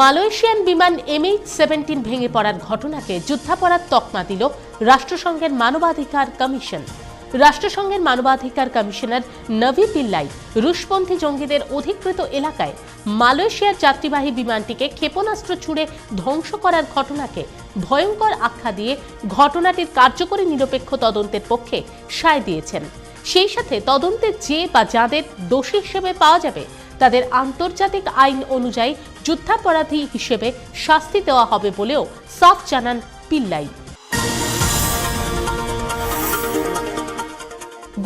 Malaysian বিমান MH seventeen ভেঙে পড়ার ঘটনাকে যুদ্ধাপরাধ তকমা দিল রাষ্ট্রসংঘের মানবাধিকার কমিশন। রাষ্ট্রসংঘের মানবাধিকার কমিশনার নভি পিল্লাই রুশপন্থী জঙ্গিদের অধিকৃত এলাকায় মালয়েশিয়ার যাত্রীবাহী বিমানটিকে ক্ষেপণাস্ত্র ছুড়ে ধ্বংস করার ঘটনাকে ভয়ঙ্কর আখ্যা দিয়ে ঘটনাটির কার্যকরী নিরপেক্ষ তদন্তের পক্ষে সায় দিয়েছেন। সেই সাথে তদন্তের যে বা যাদের দোষী হিসেবে পাওয়া যাবে, তাদের আন্তর্জাতিক আইন অনুযায়ী যুদ্ধাপরাধী হিসেবে শাস্তি দেওয়া হবে বলেও সাফ জানান পিল্লাই।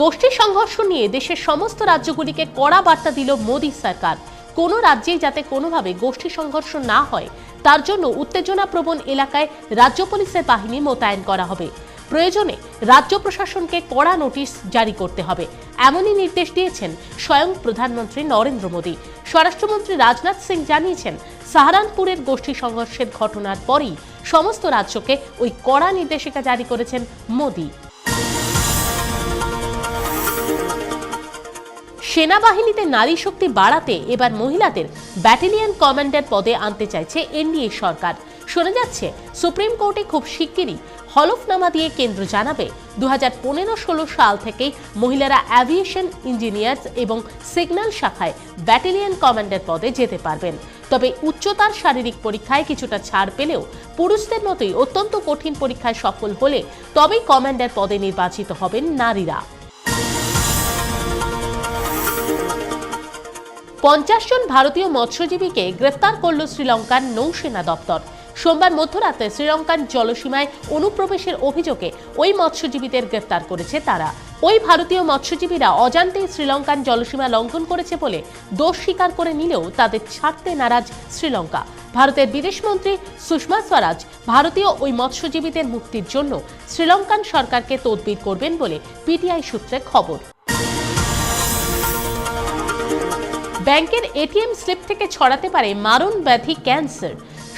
গোষ্ঠী সংঘর্ষ নিয়ে দেশের সমস্ত রাজ্যগুলিকে কড়া বার্তা দিল মোদী সরকার। কোনো রাজ্যেই যাতে কোনোভাবে গোষ্ঠী সংঘর্ষ না হয়, তার জন্য উত্তেজনাপ্রবণ এলাকায় রাজ্য পুলিশের বাহিনী মোতায়েন করা হবে। প্রয়োজনে রাজ্য প্রশাসনকে কড়া নোটিশ জারি করতে হবে। এমনই নির্দেশ দিয়েছেন স্বয়ং প্রধানমন্ত্রী নরেন্দ্র মোদী। স্বরাষ্ট্রমন্ত্রী রাজনাথ সিং জানিয়েছেন, সাহারানপুরের গোষ্ঠী সংঘর্ষের ঘটনার পরই সমস্ত রাজ্যকে ওই কড়া নির্দেশিকা জারি করেছেন মোদী। সেনাবাহিনীতে নারী শক্তি বাড়াতে এবার মহিলাদের ব্যাটালিয়ন কমান্ডার পদে আনতে চাইছে এনডিএ সরকার। শোনা যাচ্ছে, সুপ্রিম কোর্টে খুব শিগগিরই হলফনামা দিয়ে কেন্দ্র জানাবে। দু হাজার পনেরো ষোলো সাল থেকেই মহিলারা অ্যাভিয়েশন ইঞ্জিনিয়ার্স এবং সিগন্যাল শাখায় ব্যাটালিয়ন কমান্ডার পদে যেতে পারবেন। তবে উচ্চতার শারীরিক পরীক্ষায় কিছুটা ছাড় পেলেও পুরুষদের মতোই অত্যন্ত কঠিন পরীক্ষায় সফল হলে তবেই কমান্ডার পদে নির্বাচিত হবেন নারীরা। পঞ্চাশ জন ভারতীয় মৎস্যজীবীকে গ্রেফতার করল শ্রীলঙ্কার নৌসেনা দপ্তর। সোমবার মধ্যরাতে শ্রীলঙ্কার জলসীমায় অনুপ্রবেশের অভিযোগে ওই মৎস্যজীবীদের গ্রেফতার করেছে তারা। ওই ভারতীয় মৎস্যজীবীরা অজান্তেই শ্রীলঙ্কান জলসীমা লঙ্ঘন করেছে বলে দোষ স্বীকার করে নিলেও তাদের ছাড়তে নারাজ শ্রীলঙ্কা। ভারতের বিদেশমন্ত্রী সুষমা স্বরাজ ভারতীয় ওই মৎস্যজীবীদের মুক্তির জন্য শ্রীলঙ্কান সরকারকে তদবির করবেন বলে পিটিআই সূত্রে খবর। ব্যাংকের এটিএম স্লিপ থেকে ছড়াতে পারে মারণ ব্যাধি ক্যান্সার।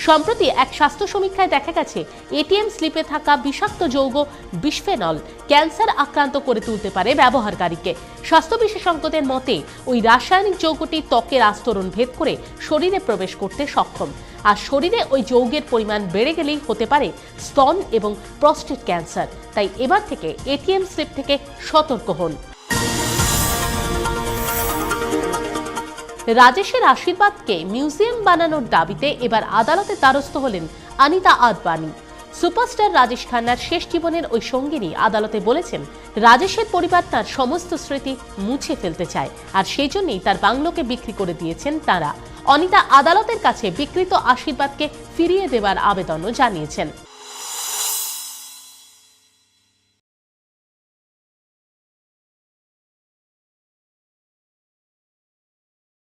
সম্প্রতি এক স্বাস্থ্য সমীক্ষায় দেখা গেছে, এটিএম স্লিপে থাকা বিষাক্ত যৌগ বিসফেনল ক্যান্সার আক্রান্ত করে তুলতে পারে ব্যবহারকারীকে। স্বাস্থ্য বিশেষজ্ঞদের মতে, ওই রাসায়নিক যৌগটি ত্বকের আস্তরণ ভেদ করে শরীরে প্রবেশ করতে সক্ষম। আর শরীরে ওই যৌগের পরিমাণ বেড়ে গেলেই হতে পারে স্তন এবং প্রস্টেট ক্যান্সার। তাই এবার থেকে এটিএম স্লিপ থেকে সতর্ক হন। রাজেশের আশীর্বাদকে মিউজিয়াম বানানোর দাবিতে এবার আদালতে দ্বারস্থ হলেন আনিতা আদবানি। সুপারস্টার রাজেশ খান্নার শেষ জীবনের ওই সঙ্গিনী আদালতে বলেছেন, রাজেশের পরিবার তার সমস্ত স্মৃতি মুছে ফেলতে চায় আর সেই জন্যই তার বাংলোকে বিক্রি করে দিয়েছেন তারা। অনিতা আদালতের কাছে বিকৃত আশীর্বাদকে ফিরিয়ে দেওয়ার আবেদনও জানিয়েছেন।